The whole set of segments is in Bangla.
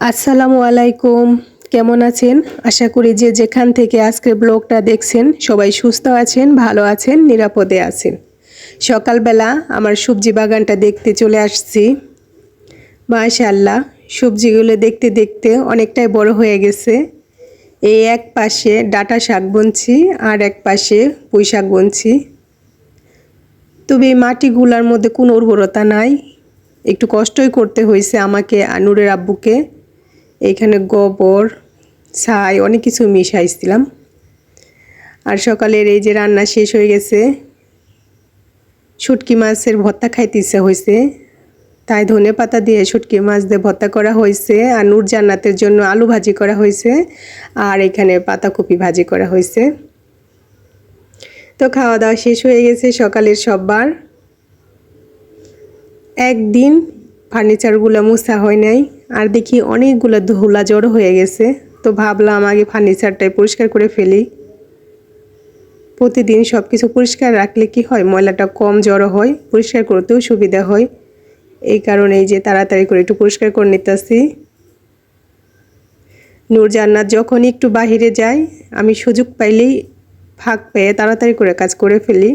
আসসালামু আলাইকুম। কেমন আছেন? আশা করি যে যেখান থেকে আজকের ব্লগটা দেখছেন, সবাই সুস্থ আছেন, ভালো আছেন, নিরাপদে আছেন। সকালবেলা আমার সবজি বাগানটা দেখতে চলে আসছি। মাশাল্লাহ সবজিগুলো দেখতে দেখতে অনেকটাই বড় হয়ে গেছে। এই এক পাশে ডাটা শাক বুনছি, আর এক পাশে পুঁই শাক বুনছি। তবে এই মাটিগুলার মধ্যে কোনো উর্বরতা নাই। একটু কষ্টই করতে হয়েছে আমাকে আর নূরের আব্বুকে। এইখানে গোবর, ছাই, অনেক কিছু মিশাইছিলাম আর সকালের এই যে রান্না শেষ হয়ে গেছে, শুটকি মাছের ভর্তা খাইতে ইচ্ছা হয়েছে তাই ধনে পাতা দিয়ে শুটকি মাছ দিয়ে ভর্তা করা হয়েছে আর নূর জান্নাতের জন্য আলু ভাজি করা হয়েছে আর এখানে পাতাকপি ভাজি করা হয়েছে তো খাওয়া দাওয়া শেষ হয়ে গেছে সকালের সববার। একদিন ফার্নিচারগুলো মুছা হয় নাই। আর দেখি অনেকগুলো ধুলা জড়ো হয়ে গেছে। তো ভাবলাম আগে ফার্নিচারটাই পরিষ্কার করে ফেলি। প্রতিদিন সব কিছু পরিষ্কার রাখলে কি হয়? ময়লাটা কম জড়ো হয়, পরিষ্কার করতেও সুবিধা হয়। এই কারণে এই যে তাড়াতাড়ি করে একটু পরিষ্কার করে নিতেছি। নূর জান্নাত যখন একটু বাহিরে যায়, আমি সুযোগ পাইলেই ফাঁক পেয়ে তাড়াতাড়ি করে কাজ করে ফেলি।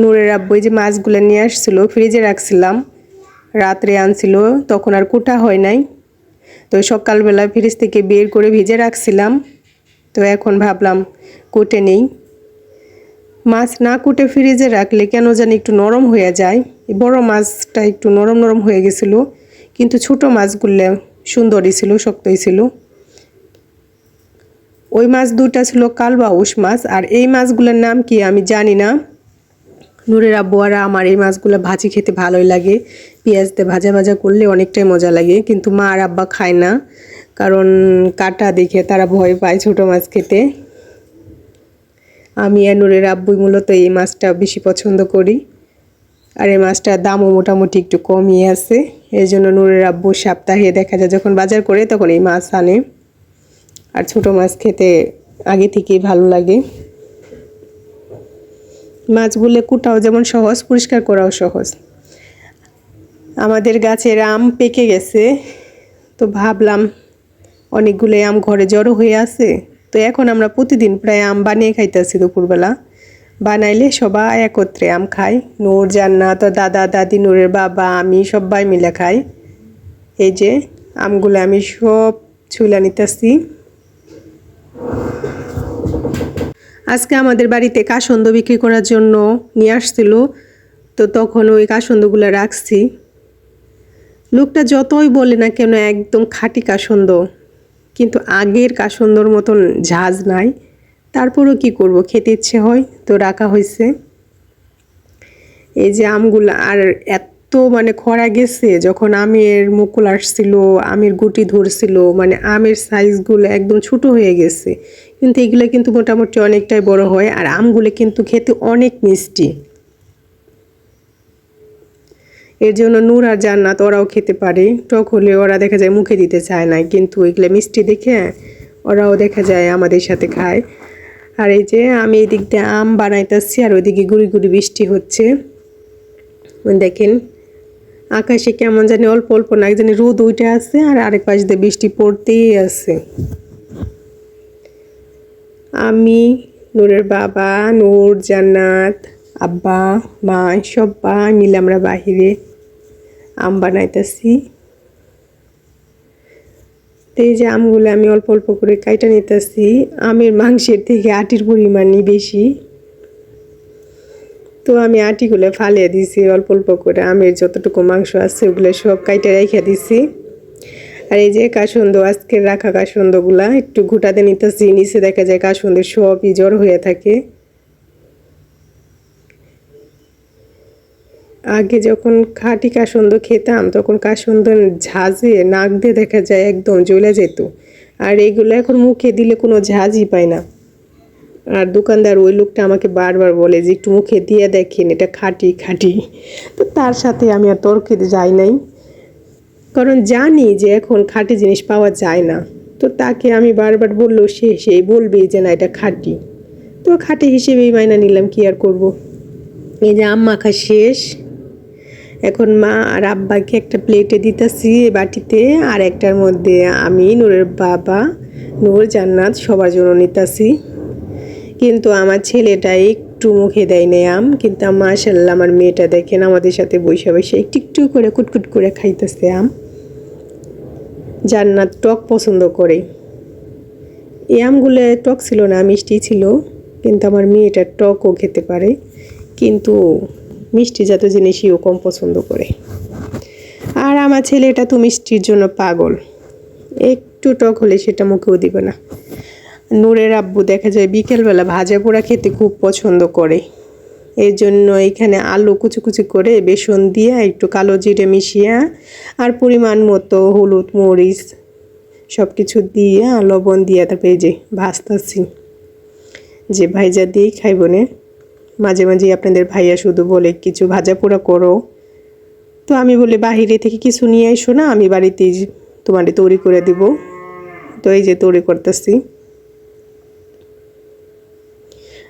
নূরের আব্বু যে মাছগুলো নিয়ে আসছিল, ফ্রিজে রাখছিলাম। রাত্রে আনছিল, তখন আর কুটা হয় নাই। তো সকালবেলা ফ্রিজ থেকে বের করে ভিজে রাখছিলাম। তো এখন ভাবলাম, কুটে নেই। মাছ না কুটে ফ্রিজে রাখলে কেন জানি একটু নরম হয়ে যায়। বড় মাছটা একটু নরম নরম হয়ে গেছিল, কিন্তু ছোট মাছগুলো সুন্দরই ছিল, শক্তই ছিল। ওই মাছ দুটা ছিল কালবাউস মাছ, আর এই মাছগুলোর নাম কি আমি জানি না। নূরের আব্বুয়ারা আমার এই মাছগুলো ভাজি খেতে ভালোই লাগে। পেঁয়াজ দিয়ে ভাজা ভাজা করলে অনেকটাই মজা লাগে, কিন্তু মা আর আব্বা খায় না। কারণ কাটা দেখে তারা ভয় পায় ছোটো মাছ খেতে। আমি আর নূরের আব্বুই মূলত এই মাছটা বেশি পছন্দ করি। আর এই মাছটার দামও মোটামুটি একটু কমই আছে। এই জন্য নূরের আব্বু সপ্তাহে দেখা যায় যখন বাজার করে তখন এই মাছ আনে। আর ছোটো মাছ খেতে আগে থেকেই ভালো লাগে। মাছগুলো কুটাও, যেমন সহজ, পরিষ্কার করাও সহজ। আমাদের গাছের আম পেকে গেছে, তো ভাবলাম অনেকগুলো আম ঘরে জড়ো হয়ে আছে। তো এখন আমরা প্রতিদিন প্রায় আম বানিয়ে খাইতেছি দুপুরবেলা। বানাইলে সবাই একত্রে আম খাই নূর, জান্নাত, দাদা, দাদি, নূরের বাবা, আমি সবাই মিলে খাই। এই যে আমগুলো আমি সব ছুলা নিতেছি। আজকে আমাদের বাড়িতে কাসন্দ বিক্রি করার জন্য নিয়ে আসছিল। তো তখন ওই কাসন্দগুলো রাখছি। লোকটা যতই বলে না কেন একদম খাঁটি কাসন্দ। কিন্তু আগের কাসন্দর মতন ঝাঁজ নাই। তারপরও কি করব? খেতে ইচ্ছে হয়, তো রাখা হয়েছে। এই যে আমগুলো আর এত মানে খরা গেছে, যখন আমের মুকুল আসছিল, আমের গুটি ধরছিল মানে আমের সাইজগুলো একদম ছোট হয়ে গেছে। কিন্তু এগুলো কিন্তু মোটামুটি অনেকটাই বড় হয় আর আমগুলো কিন্তু খেতে অনেক মিষ্টি। এর জন্য নূর আর জান্নাত ওরাও খেতে পারে। টক হলে ওরা দেখা যায় মুখে দিতে চায় না, কিন্তু এগুলো মিষ্টি দেখে ওরাও দেখা যায় আমাদের সাথে খায়। আর এই যে আমি এই দিক দিয়ে আম বানাইতেছি আর ওইদিকে গুড়ি গুড়ি বৃষ্টি হচ্ছে। দেখেন আকাশে কেমন জানি অল্প অল্প না জানি রোদ উঠে আছে আর আরেক পাশ দিয়ে বৃষ্টি পড়তেই আছে। আমি, নূরের বাবা, নূর, জান্নাত, আব্বা, মা সবাই মিলে আমরা বাহিরে আম বানাইতেছি। তো এই যে আমগুলো আমি অল্প অল্প করে কাইটা নিতেছি, আমের মাংসের থেকে আটির পরিমাণই বেশি। তো আমি আটিগুলো ফালিয়ে দিছি, অল্প অল্প করে। আমের যতটুকু মাংস আছে, ওগুলো সব কাইটে রেখে দিছি। আর এই যে কাসন্দ আজকের রাখা কাসন্দগুলা, একটু ঘুটাতে নিতেছি, নিচে দেখা যায় কাসন্দের সবই জ্বর হয়ে থাকে। আগে যখন খাঁটি কাসন্দ খেতাম, তখন কাসন্দ ঝাঁজে নাক দিয়ে দেখা যায় একদম জ্বলে যেত। আর এইগুলো এখন মুখে দিলে কোনো ঝাঁজই পায় না। আর দোকানদার ওই লোকটা আমাকে বারবার বলে যে, একটু মুখে দিয়ে দেখেন, এটা খাঁটি খাঁটি। তো তার সাথে আমি আর তর্কে যাই নাই। কারণ জানি যে এখন খাঁটি জিনিস পাওয়া যায় না। তো তাকে আমি বারবার বললেও সে সেই বলবে যে না, এটা খাঁটি। তো খাঁটি হিসেবেই মাইনা নিলাম, কি আর করব? এই যে আম মাখা শেষ। এখন মা আর আব্বাকে একটা প্লেটে দিতেছি বাটিতে, আর একটার মধ্যে আমি নূরের বাবা নূর জান্নাত সবার জন্য নিতাছি। কিন্তু আমার ছেলেটা একটু মুখে দেয় না আম, কিন্তু মাশাল্লাহ আমার মেয়েটা দেখেন আমাদের সাথে বসে বসে একটু একটু করে কুটকুট করে খাইতেছে আম। জান্নাত টক পছন্দ করে। এই আমগুলো টক ছিল না, মিষ্টি ছিল, কিন্তু আমার মেয়েটা টকও খেতে পারে, কিন্তু মিষ্টি জাতীয় জিনিসই ও কম পছন্দ করে। আর আমার ছেলেটা তো মিষ্টির জন্য পাগল। একটু টক হলে সেটা মুখেও দিবে না। নূরের আব্বু দেখা যায় বিকেলবেলা ভাজা পোড়া খেতে খুব পছন্দ করে। এই জন্য এখানে আলু কুচি কুচি করে, বেসন দিয়ে একটু কালো জিরে মিশিয়ে আর পরিমাণ মতো হলুদ, মরিচ সব কিছু দিয়ে লবণ দিয়ে তারপরে যে ভাজতাছি। যে ভাইজা দিয়েই খাইব নে। মাঝে মাঝে আপনাদের ভাইয়া শুধু বলে, কিছু ভাজা পোড়া করো। তো আমি বলি, বাহিরে থেকে কিছু নিয়ে এসো না, আমি বাড়িতেই তোমারে তৈরি করে দিব। তো এই যে তৈরি করতেছি।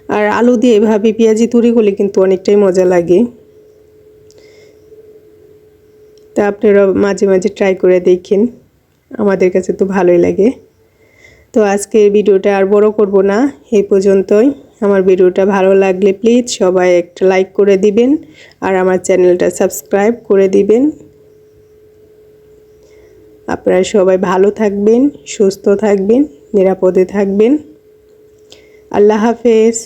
আর আলু দিয়ে এভাবে পেঁয়াজি তৈরি করলে কিন্তু অনেকটাই মজা লাগে। তা আপনারা মাঝে মাঝে ট্রাই করে দেখেন, আমাদের কাছে তো ভালোই লাগে। তো আজকে ভিডিওটা আর বড় করব না এই পর্যন্তই। আমার ভিডিওটা ভালো লাগলে প্লিজ সবাই একটা লাইক করে দিবেন, আর আমার চ্যানেলটা সাবস্ক্রাইব করে দিবেন। আপনারা সবাই ভালো থাকবেন, সুস্থ থাকবেন, নিরাপদে থাকবেন। আল্লাহ হাফেজ।